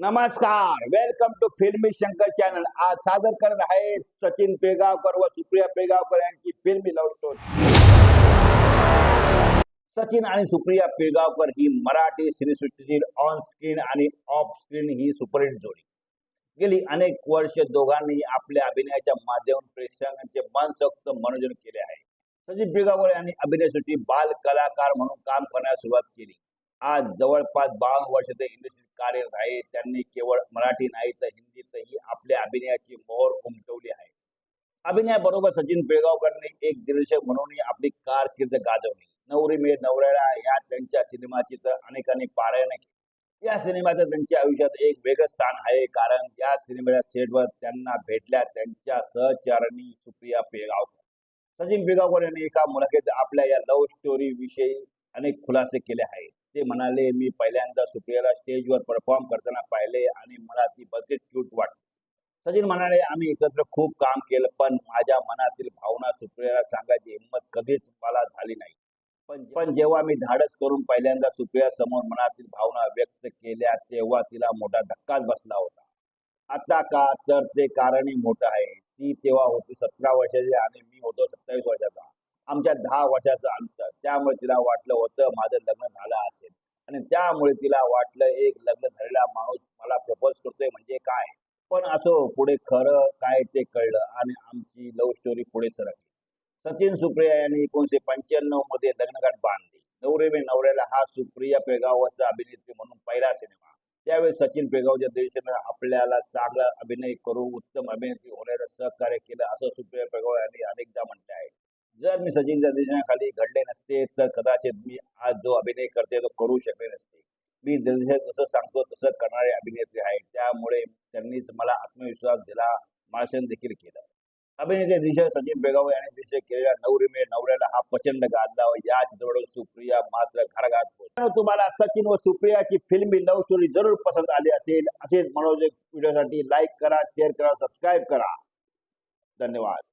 नमस्कार welcome to फिल्मी Shankar channel आज सादर करत आहे सचिन पेगावकर व सुप्रिया पेगावकर यांची फिल्मी लव्ह स्टोरी सचिन आणि सुप्रिया पेगावकर ही मराठी सिनेसृष्टीतील ऑन स्क्रीन आणि ऑफ स्क्रीन ही सुपरहिट जोडी. गेली अनेक वर्ष दोघांनी आपल्या अभिनयाच्या माध्यमातून प्रेक्षकांचे मनसोक्त मनोरंजन केले आहे. सचिन पेगावकर यांनी अभिनयासाठी बाल कलाकार म्हणून काम करण्यास सुरुवात केली. आज जवळपास बावन्न वर्ष ते इंडस्ट्री कार्यरत आहे. त्यांनी केवळ मराठी नाही तर हिंदीतही आपल्या अभिनयाची मोहर उमटवली आहे. अभिनयाबरोबर सचिन बेळगावकरने एक दिग्दर्शक म्हणूनही आपली कारकीर्द गाजवली. नवरी मे नवऱ्याला या त्यांच्या सिनेमाची तर अनेकांनी पारायण केली या सिनेमाचं त्यांच्या आयुष्यात एक वेगळं स्थान आहे कारण या सिनेमाच्या सेटवर त्यांना भेटल्या त्यांच्या सहचारणी सुप्रिया पेगावकर सचिन पेगावकर यांनी एका मुलाखतीत आपल्या या लव्ह स्टोरी विषयी अनेक खुलासे केले आहेत. ते म्हणाले मी पहिल्यांदा सुप्रियाला स्टेजवर परफॉर्म करताना पाहिले आणि मला ती बघित क्यूट वाटली. सचिन म्हणाले आम्ही एकत्र खूप काम केलं पण माझ्या मनातील भावना सुप्रियाला सांगायची हिंमत कधीच मला झाली नाही. पण पण जेव्हा मी धाडस करून पहिल्यांदा सुप्रिया समोर मनातील भावना व्यक्त केल्या तेव्हा तिला मोठा धक्काच बसला होता. आता का तर ते कारणही मोठं आहे. ती तेव्हा होती सतरा वर्षाची आणि मी होतो सत्तावीस वर्षाचा. आमच्या दहा वर्षाचं अंतर. त्यामुळे तिला वाटलं होतं माझं लग्न झालं आणि त्यामुळे तिला वाटलं एक लग्न झालेला माणूस मला प्रपोज करतोय म्हणजे काय? पण असो पुढे खरं काय ते कळलं आणि आमची लव्ह स्टोरी पुढे सरकली. सचिन सुप्रिया यांनी एकोणीशे पंच्याण्णवमध्ये लग्नगाठ बांधली. नवरेवे नवऱ्याला हा सुप्रिया पेगावचा अभिनेत्री म्हणून पहिला सिनेमा त्यावेळी सचिन पेगावच्या देशानं आपल्याला चांगला अभिनय करू उत्तम अभिनेत्री होण्याचं सहकार्य केलं असं सुप्रिया पेगाव यांनी अनेकदा म्हटलं आहे. जर मी सचिनच्या निर्देशनाखाली घडले नसते तर कदाचित मी आज जो अभिनय करते तो करू शकले नसते. मी जसे जसं सांगतो तसं करणारे अभिनेत्री आहेत. त्यामुळे त्यांनीच मला आत्मविश्वास दिला मार्शन देखील केलं. अभिनेते दिशा सचिन बेगाव यांनी दिशा केलेल्या नवरी मे नवऱ्याला हा प्रचंड गाजला या चित्रपटात सुप्रिया मात्र घरघात तुम्हाला सचिन व सुप्रियाची फिल्मी लव्ह स्टोरी जरूर पसंत आली असेल असेच मनोरंजक व्हिडिओसाठी लाईक करा शेअर करा सबस्क्राईब करा. धन्यवाद.